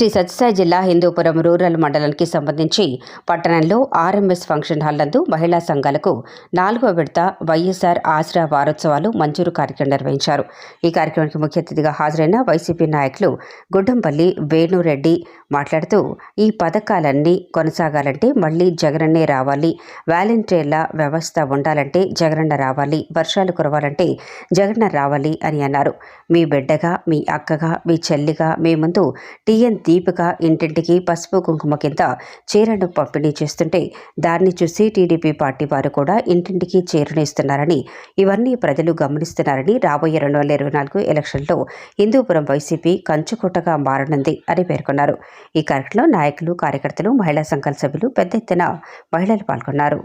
శ్రీ సత్యసాయి జిల్లా హిందూపురం రూరల్ మండలానికి సంబంధించి పట్టణంలో ఆర్ఎంఎస్ ఫంక్షన్ హాల్ నందు మహిళా సంఘాలకు నాలుగో విడత వైఎస్ఆర్ ఆసరా వారోత్సవాలు మంజూరు కార్యక్రమం నిర్వహించారు. ఈ కార్యక్రమానికి ముఖ్య అతిథిగా హాజరైన వైసీపీ నాయకులు గుడ్డంపల్లి వేణురెడ్డి మాట్లాడుతూ ఈ పథకాలన్నీ కొనసాగాలంటే మళ్ళీ జగనన్నే రావాలి. వాలంటీర్ల వ్యవస్థ ఉండాలంటే జగనన్న రావాలి. వర్షాలు కురవాలంటే జగనన్న రావాలి అని అన్నారు. మీ బిడ్డగా మీ అక్కగా మీ చెల్లిగా మీ ముందు టీఎన్ దీపిక ఇంటింటికి పసుపు కుంకుమ కింద చీరను పంపిణీ చేస్తుంటే దాన్ని చూసి టీడీపీ పార్టీ వారు కూడా ఇంటింటికి చీరను ఇస్తున్నారని ఇవన్నీ ప్రజలు గమనిస్తున్నారని రాబోయే రెండు వేల ఇరవై నాలుగు ఎలక్షన్లో హిందూపురం వైసీపీ కంచుకోటగా మారనుంది అని పేర్కొన్నారు. ఈ కార్యక్రమంలో నాయకులు కార్యకర్తలు మహిళా సంఘాల సభ్యులు పెద్ద ఎత్తున మహిళలు పాల్గొన్నారు.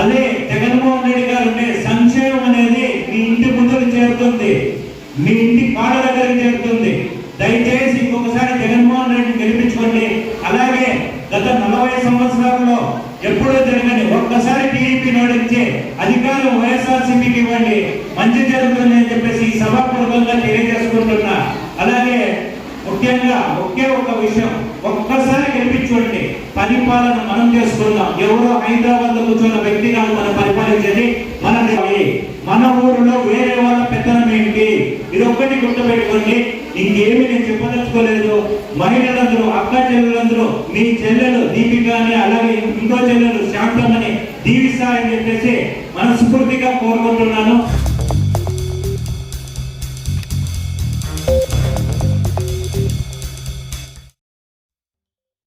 అదే జగన్మోహన్ రెడ్డి గారు ఉండే సంక్షేమం అనేది మీ ఇంటి ముందుకు చేరుతుంది. మీ ఇంటి కాళ్ళ దగ్గరికి జరుగుతుంది. దయచేసి ఇంకొకసారి జగన్మోహన్ రెడ్డి గెలిపించుకోండి. అలాగే గత నలభై సంవత్సరాల్లో ఎప్పుడూ జరగని ఒక్కసారి టీడీపీ నోడించి అధికారం వైఎస్ఆర్సీపీకి ఇవ్వండి. మంచి జరుగుతుంది అని చెప్పేసి ఈ సభాపూర్వకంగా తెలియజేసుకుంటున్నా. అలాగే ముఖ్యంగా ఒకే ఒక విషయం ఒక్కసారి గెలిపించుకోండి. పరిపాలన మనం చేసుకుందాం. ఎవరో హైదరాబాద్లో కూర్చున్న వ్యక్తి కాదు మనం పరిపాలించేది మన మన ఊరిలో వేరే వాళ్ళ ఇది ఒక్కటి గుర్తుపెట్టుకోండి. ఇంకేమి నేను చెప్పదలుచుకోలేదు. మహిళలందరూ అక్క చెల్లెలందరూ మీ చెల్లెలు దీపిక అని అలాగే ఇంకో చెల్లెలు శాంతం అని దీవిస్తా అని చెప్పేసి మనస్ఫూర్తిగా కోరుకుంటున్నాను.